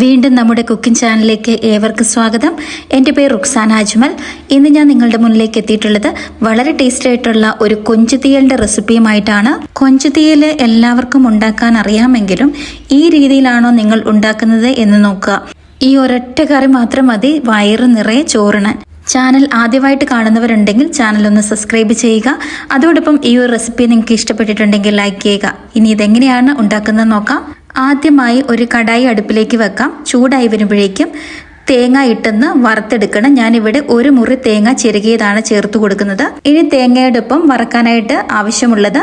വീണ്ടും നമ്മുടെ കുക്കിംഗ് ചാനലിലേക്ക് ഏവർക്കും സ്വാഗതം. എന്റെ പേര് റുക്സാന അജ്മൽ. ഇന്ന് ഞാൻ നിങ്ങളുടെ മുന്നിലേക്ക് എത്തിയിട്ടുള്ളത് വളരെ ടേസ്റ്റി ആയിട്ടുള്ള ഒരു കൊഞ്ചുതീയലിന്റെ റെസിപ്പിയുമായിട്ടാണ്. കൊഞ്ചുതീയൽ എല്ലാവർക്കും ഉണ്ടാക്കാൻ അറിയാമെങ്കിലും ഈ രീതിയിലാണോ നിങ്ങൾ ഉണ്ടാക്കുന്നത് എന്ന് നോക്കുക. ഈ ഒരൊറ്റ കറി മാത്രം മതി വയറ് നിറയെ ചോറിനാൻ ചാനൽ ആദ്യമായിട്ട് കാണുന്നവരുണ്ടെങ്കിൽ ചാനൽ ഒന്ന് സബ്സ്ക്രൈബ് ചെയ്യുക. അതോടൊപ്പം ഈ ഒരു റെസിപ്പി നിങ്ങൾക്ക് ഇഷ്ടപ്പെട്ടിട്ടുണ്ടെങ്കിൽ ലൈക്ക് ചെയ്യുക. ഇനി ഇതെങ്ങനെയാണ് ഉണ്ടാക്കുന്നത് നോക്കാം. ആദ്യമായി ഒരു കടായി അടുപ്പിലേക്ക് വെക്കാം. ചൂടായി വരുമ്പോഴേക്കും തേങ്ങ ഇട്ടെന്ന് വറുത്തെടുക്കണം. ഞാനിവിടെ ഒരു മുറി തേങ്ങ ചിരകിയതാണ് ചേർത്ത് കൊടുക്കുന്നത്. ഇനി തേങ്ങയോടൊപ്പം വറക്കാനായിട്ട് ആവശ്യമുള്ളത്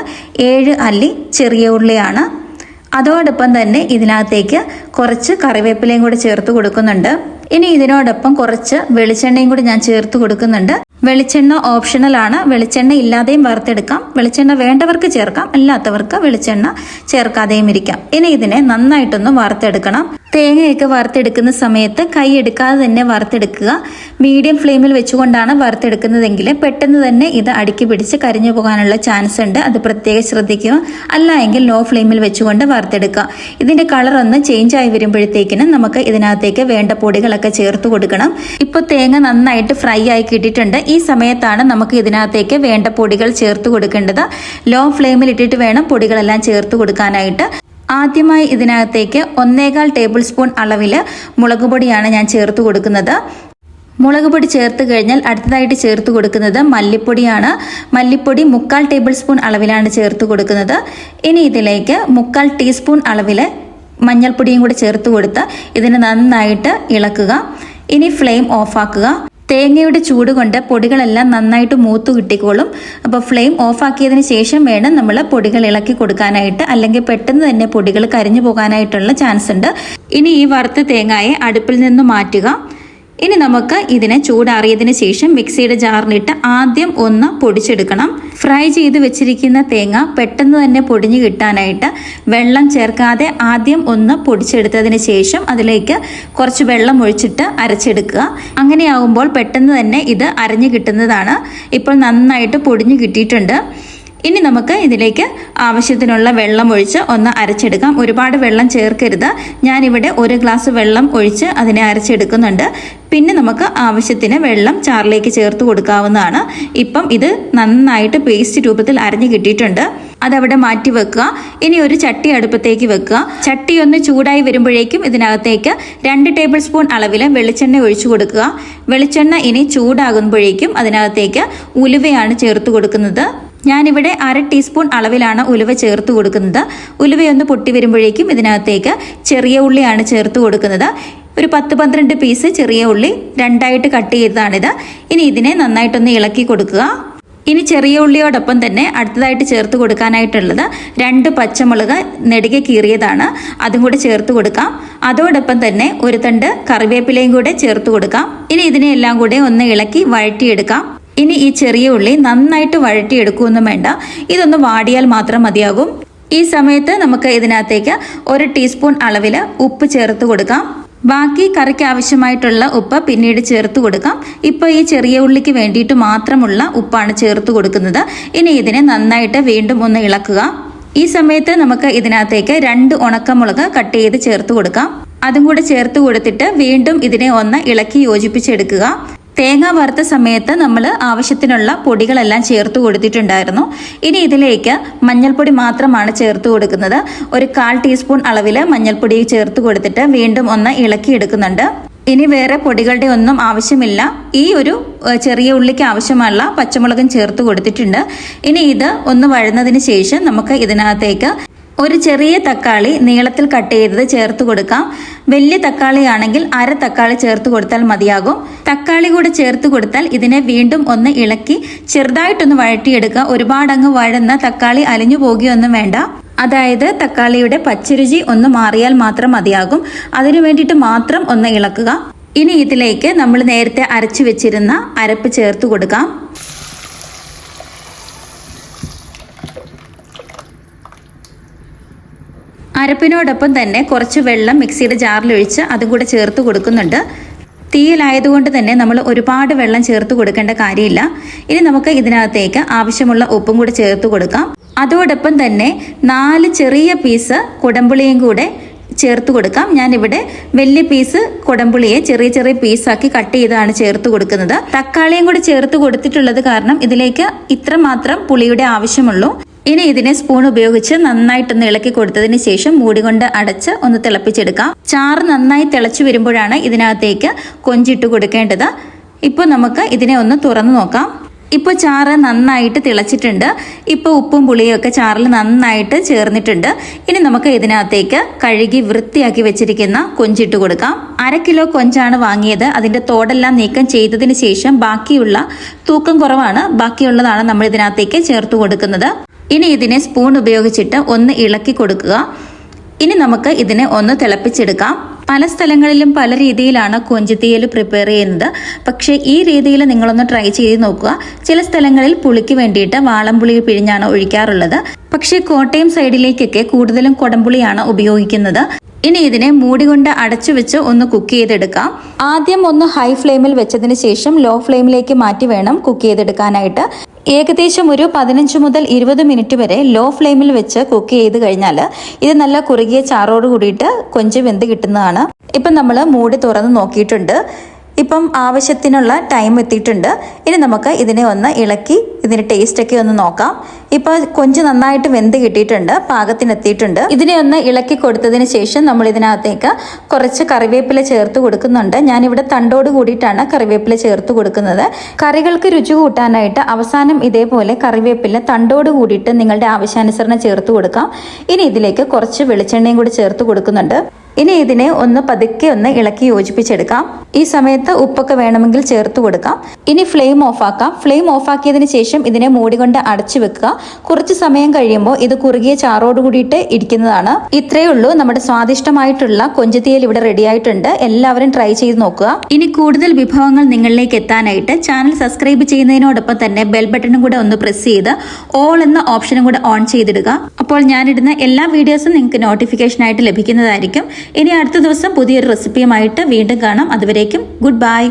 ഏഴ് അല്ലി ചെറിയ ഉള്ളിയാണ്. അതോടൊപ്പം തന്നെ ഇതിനകത്തേക്ക് കുറച്ച് കറിവേപ്പിലയും കൂടി ചേർത്ത് കൊടുക്കുന്നുണ്ട്. ഇനി ഇതിനോടൊപ്പം കുറച്ച് വെളിച്ചെണ്ണയും കൂടി ഞാൻ ചേർത്ത് കൊടുക്കുന്നുണ്ട്. വെളിച്ചെണ്ണ ഓപ്ഷണൽ ആണ്. വെളിച്ചെണ്ണ ഇല്ലാതെയും വറുത്തെടുക്കാം. വെളിച്ചെണ്ണ വേണ്ടവർക്ക് ചേർക്കാം. അല്ലാത്തവർക്ക് വെളിച്ചെണ്ണ ചേർക്കാതെയും ഇരിക്കാം. ഇനി ഇതിനെ നന്നായിട്ടൊന്ന് വറുത്തെടുക്കണം. തേങ്ങയൊക്കെ വറുത്തെടുക്കുന്ന സമയത്ത് കൈ എടുക്കാതെ തന്നെ വറുത്തെടുക്കുക. മീഡിയം ഫ്ലെയിമിൽ വെച്ചുകൊണ്ടാണ് വറുത്തെടുക്കുന്നതെങ്കിൽ പെട്ടെന്ന് തന്നെ ഇത് അടുക്കി പിടിച്ച് കരിഞ്ഞു പോകാനുള്ള ചാൻസ് ഉണ്ട്. അത് പ്രത്യേകം ശ്രദ്ധിക്കുക. അല്ല എങ്കിൽ ലോ ഫ്ലെയിമിൽ വെച്ചുകൊണ്ട് വറുത്തെടുക്കുക. ഇതിന്റെ കളർ ഒന്ന് ചേഞ്ച് ആയി വരുമ്പോഴത്തേക്കിനും നമുക്ക് ഇതിനകത്തേക്ക് വേണ്ട പൊടികളൊക്കെ ചേർത്ത് കൊടുക്കണം. ഇപ്പോൾ തേങ്ങ നന്നായിട്ട് ഫ്രൈ ആയി കിട്ടിയിട്ടുണ്ട്. ഈ സമയത്താണ് നമുക്ക് ഇതിനകത്തേക്ക് വേണ്ട പൊടികൾ ചേർത്ത് കൊടുക്കേണ്ടത്. ലോ ഫ്ലെയിമിൽ ഇട്ടിട്ട് വേണം പൊടികളെല്ലാം ചേർത്ത് കൊടുക്കാനായിട്ട്. ആദ്യമായി ഇതിനകത്തേക്ക് ഒന്നേകാൽ ടേബിൾ സ്പൂൺ അളവിൽ മുളക് പൊടിയാണ് ഞാൻ ചേർത്ത് കൊടുക്കുന്നത്. മുളക് പൊടി ചേർത്ത് കഴിഞ്ഞാൽ അടുത്തതായിട്ട് ചേർത്ത് കൊടുക്കുന്നത് മല്ലിപ്പൊടിയാണ്. മല്ലിപ്പൊടി മുക്കാൽ ടേബിൾ സ്പൂൺ അളവിലാണ് ചേർത്ത് കൊടുക്കുന്നത്. ഇനി ഇതിലേക്ക് മുക്കാൽ ടീസ്പൂൺ അളവിൽ മഞ്ഞൾപ്പൊടിയും കൂടി ചേർത്ത് കൊടുത്ത് ഇതിനെ നന്നായിട്ട് ഇളക്കുക. ഇനി ഫ്ലെയിം ഓഫാക്കുക. തേങ്ങയുടെ ചൂട് കൊണ്ട് പൊടികളെല്ലാം നന്നായിട്ട് മൂത്തു കിട്ടിക്കോളും. അപ്പോൾ ഫ്ലെയിം ഓഫാക്കിയതിന് ശേഷം വേണം നമ്മൾ പൊടികൾ ഇളക്കി കൊടുക്കാനായിട്ട്. അല്ലെങ്കിൽ പെട്ടെന്ന് തന്നെ പൊടികൾ കരിഞ്ഞു പോകാനായിട്ടുള്ള ചാൻസ് ഉണ്ട്. ഇനി ഈ വറുത്ത തേങ്ങയെ അടുപ്പിൽ നിന്ന് മാറ്റുക. ഇനി നമുക്ക് ഇതിനെ ചൂടാറിയതിന് ശേഷം മിക്സിയുടെ ജാറിലിട്ട് ആദ്യം ഒന്ന് പൊടിച്ചെടുക്കണം. ഫ്രൈ ചെയ്ത് വെച്ചിരിക്കുന്ന തേങ്ങ പെട്ടെന്ന് തന്നെ പൊടിഞ്ഞു കിട്ടാനായിട്ട് വെള്ളം ചേർക്കാതെ ആദ്യം ഒന്ന് പൊടിച്ചെടുത്തതിന് ശേഷം അതിലേക്ക് കുറച്ച് വെള്ളം ഒഴിച്ചിട്ട് അരച്ചെടുക്കുക. അങ്ങനെയാകുമ്പോൾ പെട്ടെന്ന് തന്നെ ഇത് അരഞ്ഞു കിട്ടുന്നതാണ്. ഇപ്പോൾ നന്നായിട്ട് പൊടിഞ്ഞു കിട്ടിയിട്ടുണ്ട്. ഇനി നമുക്ക് ഇതിലേക്ക് ആവശ്യത്തിനുള്ള വെള്ളം ഒഴിച്ച് ഒന്ന് അരച്ചെടുക്കാം. ഒരുപാട് വെള്ളം ചേർക്കരുത്. ഞാനിവിടെ ഒരു ഗ്ലാസ് വെള്ളം ഒഴിച്ച് അതിനെ അരച്ചെടുക്കുന്നുണ്ട്. പിന്നെ നമുക്ക് ആവശ്യത്തിന് വെള്ളം ചാറിലേക്ക് ചേർത്ത് കൊടുക്കാവുന്നതാണ്. ഇപ്പം ഇത് നന്നായിട്ട് പേസ്റ്റ് രൂപത്തിൽ അരഞ്ഞു കിട്ടിയിട്ടുണ്ട്. അതവിടെ മാറ്റി വെക്കുക. ഇനി ഒരു ചട്ടി അടുപ്പത്തേക്ക് വെക്കുക. ചട്ടി ഒന്ന് ചൂടായി വരുമ്പോഴേക്കും ഇതിനകത്തേക്ക് രണ്ട് ടേബിൾ സ്പൂൺ അളവിൽ വെളിച്ചെണ്ണ ഒഴിച്ചു കൊടുക്കുക. വെളിച്ചെണ്ണ ഇനി ചൂടാകുമ്പോഴേക്കും അതിനകത്തേക്ക് ഉലുവയാണ് ചേർത്ത് കൊടുക്കുന്നത്. ഞാനിവിടെ അര ടീസ്പൂൺ അളവിലാണ് ഉലുവ ചേർത്ത് കൊടുക്കുന്നത്. ഉലുവയൊന്ന് പൊട്ടി വരുമ്പോഴേക്കും ഇതിനകത്തേക്ക് ചെറിയ ഉള്ളിയാണ് ചേർത്ത് കൊടുക്കുന്നത്. ഒരു പത്ത് പന്ത്രണ്ട് പീസ് ചെറിയ ഉള്ളി രണ്ടായിട്ട് കട്ട് ചെയ്തതാണിത്. ഇനി ഇതിനെ നന്നായിട്ടൊന്ന് ഇളക്കി കൊടുക്കുക. ഇനി ചെറിയ ഉള്ളിയോടൊപ്പം തന്നെ അടുത്തതായിട്ട് ചേർത്ത് കൊടുക്കാനായിട്ടുള്ളത് രണ്ട് പച്ചമുളക് നെടുകെ കീറിയതാണ്. അതും കൂടെ ചേർത്ത് കൊടുക്കാം. അതോടൊപ്പം തന്നെ ഒരു തണ്ട് കറിവേപ്പിലയും കൂടെ ചേർത്ത് കൊടുക്കാം. ഇനി ഇതിനെ എല്ലാം കൂടെ ഒന്ന് ഇളക്കി വഴറ്റിയെടുക്കാം. ഇനി ഈ ചെറിയ ഉള്ളി നന്നായിട്ട് വഴറ്റിയെടുക്കുകയൊന്നും വേണ്ട. ഇതൊന്ന് വാടിയാൽ മാത്രം മതിയാകും. ഈ സമയത്ത് നമുക്ക് ഇതിനകത്തേക്ക് ഒരു ടീസ്പൂൺ അളവിൽ ഉപ്പ് ചേർത്ത് കൊടുക്കാം. ബാക്കി കറിക്ക് ആവശ്യമായിട്ടുള്ള ഉപ്പ് പിന്നീട് ചേർത്ത് കൊടുക്കാം. ഇപ്പോൾ ഈ ചെറിയ ഉള്ളിക്ക് വേണ്ടിയിട്ട് മാത്രമുള്ള ഉപ്പാണ് ചേർത്ത് കൊടുക്കുന്നത്. ഇനി ഇതിനെ നന്നായിട്ട് വീണ്ടും ഒന്ന് ഇളക്കുക. ഈ സമയത്ത് നമുക്ക് ഇതിനകത്തേക്ക് രണ്ട് ഉണക്കമുളക് കട്ട് ചെയ്ത് ചേർത്ത് കൊടുക്കാം. അതും കൂടെ ചേർത്ത് കൊടുത്തിട്ട് വീണ്ടും ഇതിനെ ഒന്ന് ഇളക്കി യോജിപ്പിച്ചെടുക്കുക. തേങ്ങ വറുത്ത സമയത്ത് നമ്മൾ ആവശ്യത്തിനുള്ള പൊടികളെല്ലാം ചേർത്ത് കൊടുത്തിട്ടുണ്ടായിരുന്നു. ഇനി ഇതിലേക്ക് മഞ്ഞൾപ്പൊടി മാത്രമാണ് ചേർത്ത് കൊടുക്കുന്നത്. ഒരു കാൽ ടീസ്പൂൺ അളവിൽ മഞ്ഞൾപ്പൊടി ചേർത്ത് കൊടുത്തിട്ട് വീണ്ടും ഒന്ന് ഇളക്കിയെടുക്കുന്നുണ്ട് ഇനി വേറെ പൊടികളുടെ ഒന്നും ആവശ്യമില്ല. ഈ ഒരു ചെറിയ ഉള്ളിക്ക് ആവശ്യമുള്ള പച്ചമുളകും ചേർത്ത് കൊടുത്തിട്ടുണ്ട്. ഇനി ഇത് ഒന്ന് വഴുന്നതിന് ശേഷം നമുക്ക് ഇതിനകത്തേക്ക് ഒരു ചെറിയ തക്കാളി നീളത്തിൽ കട്ട് ചെയ്തത് ചേർത്ത് കൊടുക്കാം. വലിയ തക്കാളി ആണെങ്കിൽ അര തക്കാളി ചേർത്ത് കൊടുത്താൽ മതിയാകും. തക്കാളി കൂടെ ചേർത്ത് കൊടുത്താൽ ഇതിനെ വീണ്ടും ഒന്ന് ഇളക്കി ചെറുതായിട്ടൊന്ന് വഴറ്റിയെടുക്കുക. ഒരുപാട് അങ്ങ് വഴന്ന തക്കാളി അലിഞ്ഞു പോകുകയൊന്നും വേണ്ട. അതായത് തക്കാളിയുടെ പച്ചരുചി ഒന്ന് മാറിയാൽ മാത്രം മതിയാകും. അതിനു വേണ്ടിയിട്ട് മാത്രം ഒന്ന് ഇളക്കുക. ഇനി ഇതിലേക്ക് നമ്മൾ നേരത്തെ അരച്ചു വെച്ചിരുന്ന അരപ്പ് ചേർത്ത് കൊടുക്കാം. അരപ്പിനോടൊപ്പം തന്നെ കുറച്ച് വെള്ളം മിക്സിയുടെ ജാറിലൊഴിച്ച് അതും കൂടെ ചേർത്ത് കൊടുക്കുന്നുണ്ട്. തീയിലായതുകൊണ്ട് തന്നെ നമ്മൾ ഒരുപാട് വെള്ളം ചേർത്ത് കൊടുക്കേണ്ട കാര്യമില്ല. ഇനി നമുക്ക് ഇതിനകത്തേക്ക് ആവശ്യമുള്ള ഉപ്പും കൂടെ ചേർത്ത് കൊടുക്കാം. അതോടൊപ്പം തന്നെ നാല് ചെറിയ പീസ് കുടംപുളിയും കൂടെ ചേർത്ത് കൊടുക്കാം. ഞാനിവിടെ വലിയ പീസ് കുടംപുളിയെ ചെറിയ ചെറിയ പീസാക്കി കട്ട് ചെയ്താണ് ചേർത്ത് കൊടുക്കുന്നത്. തക്കാളിയും കൂടി ചേർത്ത് കൊടുത്തിട്ടുള്ളത് കാരണം ഇതിലേക്ക് ഇത്ര മാത്രം പുളിയുടെ ആവശ്യമുള്ളൂ. ഇനി ഇതിനെ സ്പൂൺ ഉപയോഗിച്ച് നന്നായിട്ടൊന്ന് ഇളക്കി കൊടുത്തതിന് ശേഷം മൂടി കൊണ്ട് അടച്ച് ഒന്ന് തിളപ്പിച്ചെടുക്കാം. ചാറ് നന്നായി തിളച്ചു വരുമ്പോഴാണ് ഇതിനകത്തേക്ക് കൊഞ്ചിട്ട് കൊടുക്കേണ്ടത്. ഇപ്പോൾ നമുക്ക് ഇതിനെ ഒന്ന് തുറന്നു നോക്കാം. ഇപ്പോൾ ചാറ് നന്നായിട്ട് തിളച്ചിട്ടുണ്ട്. ഇപ്പോൾ ഉപ്പും പുളിയും ഒക്കെ ചാറിൽ നന്നായിട്ട് ചേർന്നിട്ടുണ്ട്. ഇനി നമുക്ക് ഇതിനകത്തേക്ക് കഴുകി വൃത്തിയാക്കി വെച്ചിരിക്കുന്ന കൊഞ്ചിട്ട് കൊടുക്കാം. അര കിലോ കൊഞ്ചാണ് വാങ്ങിയത്. അതിന്റെ തോടെല്ലാം നീക്കം ചെയ്തതിന് ശേഷം ബാക്കിയുള്ള തൂക്കം കുറവാണ്. ബാക്കിയുള്ളതാണ് നമ്മൾ ഇതിനകത്തേക്ക് ചേർത്ത് കൊടുക്കുന്നത്. ഇനി ഇതിനെ സ്പൂൺ ഉപയോഗിച്ചിട്ട് ഒന്ന് ഇളക്കി കൊടുക്കുക. ഇനി നമുക്ക് ഇതിനെ ഒന്ന് തിളപ്പിച്ചെടുക്കാം. പല സ്ഥലങ്ങളിലും പല രീതിയിലാണ് കൊഞ്ചിത്തീയൽ പ്രിപ്പയർ ചെയ്യുന്നത്. പക്ഷേ ഈ രീതിയിൽ നിങ്ങളൊന്ന് ട്രൈ ചെയ്ത് നോക്കുക. ചില സ്ഥലങ്ങളിൽ പുളിക്ക് വേണ്ടിയിട്ട് വാളംപുളി പിഴിഞ്ഞാണ് ഒഴിക്കാറുള്ളത്. പക്ഷേ കോട്ടയം സൈഡിലേക്കൊക്കെ കൂടുതലും കുടംപുളിയാണ് ഉപയോഗിക്കുന്നത്. ഇനി ഇതിനെ മൂടി കൊണ്ട് അടച്ചു വെച്ച് ഒന്ന് കുക്ക് ചെയ്തെടുക്കാം. ആദ്യം ഒന്ന് ഹൈ ഫ്ലെയിമിൽ വെച്ചതിന് ശേഷം ലോ ഫ്ലെയിമിലേക്ക് മാറ്റി വേണം കുക്ക് ചെയ്തെടുക്കാനായിട്ട്. ഏകദേശം ഒരു പതിനഞ്ച് മുതൽ ഇരുപത് മിനിറ്റ് വരെ ലോ ഫ്ലെയിമിൽ വെച്ച് കുക്ക് ചെയ്ത് കഴിഞ്ഞാൽ ഇത് നല്ല കുറുകിയ ചാറോട് കൂടിയിട്ട് കൊഞ്ച് വെന്ത് കിട്ടുന്നതാണ്. ഇപ്പം നമ്മൾ മൂടി തുറന്ന് നോക്കിയിട്ടുണ്ട്. ഇപ്പം ആവശ്യത്തിനുള്ള ടൈം എത്തിയിട്ടുണ്ട്. ഇനി നമുക്ക് ഇതിനെ ഒന്ന് ഇളക്കി ഇതിന്റെ ടേസ്റ്റ് ഒക്കെ ഒന്ന് നോക്കാം. ഇപ്പോൾ കൊഞ്ച് നന്നായിട്ട് വെന്ത് കിട്ടിയിട്ടുണ്ട് പാകത്തിനെത്തിയിട്ടുണ്ട് ഇതിനെ ഒന്ന് ഇളക്കി കൊടുത്തതിന് ശേഷം നമ്മൾ ഇതിനകത്തേക്ക് കുറച്ച് കറിവേപ്പില ചേർത്ത് കൊടുക്കുന്നുണ്ട്. ഞാനിവിടെ തണ്ടോട് കൂടിയിട്ടാണ് കറിവേപ്പില ചേർത്ത് കൊടുക്കുന്നത്. കറികൾക്ക് രുചി കൂട്ടാനായിട്ട് അവസാനം ഇതേപോലെ കറിവേപ്പില തണ്ടോട് കൂടിയിട്ട് നിങ്ങളുടെ ആവശ്യാനുസരണം ചേർത്ത് കൊടുക്കാം. ഇനി ഇതിലേക്ക് കുറച്ച് വെളിച്ചെണ്ണയും കൂടി ചേർത്ത് കൊടുക്കുന്നുണ്ട്. ഇനി ഇതിനെ ഒന്ന് പതുക്കെ ഒന്ന് ഇളക്കി യോജിപ്പിച്ചെടുക്കാം. ഈ സമയത്ത് ഉപ്പൊക്കെ വേണമെങ്കിൽ ചേർത്ത് കൊടുക്കാം. ഇനി ഫ്ലെയിം ഓഫ് ആക്കാം. ഫ്ലെയിം ഓഫ് ഓഫാക്കിയതിന് ശേഷം ഇതിനെ മൂടി കൊണ്ട് അടച്ചു വെക്കുക. കുറച്ച് സമയം കഴിയുമ്പോൾ ഇത് കുറുകിയ ചാറോട് കൂടിയിട്ട് ഇരിക്കുന്നതാണ്. ഇത്രയേ ഉള്ളൂ. നമ്മുടെ സ്വാദിഷ്ടമായിട്ടുള്ള കൊഞ്ചുതീയൽ ഇവിടെ റെഡി ആയിട്ടുണ്ട്. എല്ലാവരും ട്രൈ ചെയ്ത് നോക്കുക. ഇനി കൂടുതൽ വിഭവങ്ങൾ നിങ്ങളിലേക്ക് എത്താനായിട്ട് ചാനൽ സബ്സ്ക്രൈബ് ചെയ്യുന്നതിനോടൊപ്പം തന്നെ ബെൽ ബട്ടണും കൂടെ ഒന്ന് പ്രസ് ചെയ്ത് ഓൾ എന്ന ഓപ്ഷനും കൂടെ ഓൺ ചെയ്തിടുക. അപ്പോൾ ഞാനിടുന്ന എല്ലാ വീഡിയോസും നിങ്ങൾക്ക് നോട്ടിഫിക്കേഷനായിട്ട് ലഭിക്കുന്നതായിരിക്കും. ഇനി അടുത്ത ദിവസം പുതിയൊരു റെസിപ്പിയുമായിട്ട് വീണ്ടും കാണാം. അതുവരേക്കും ഗുഡ് ബൈ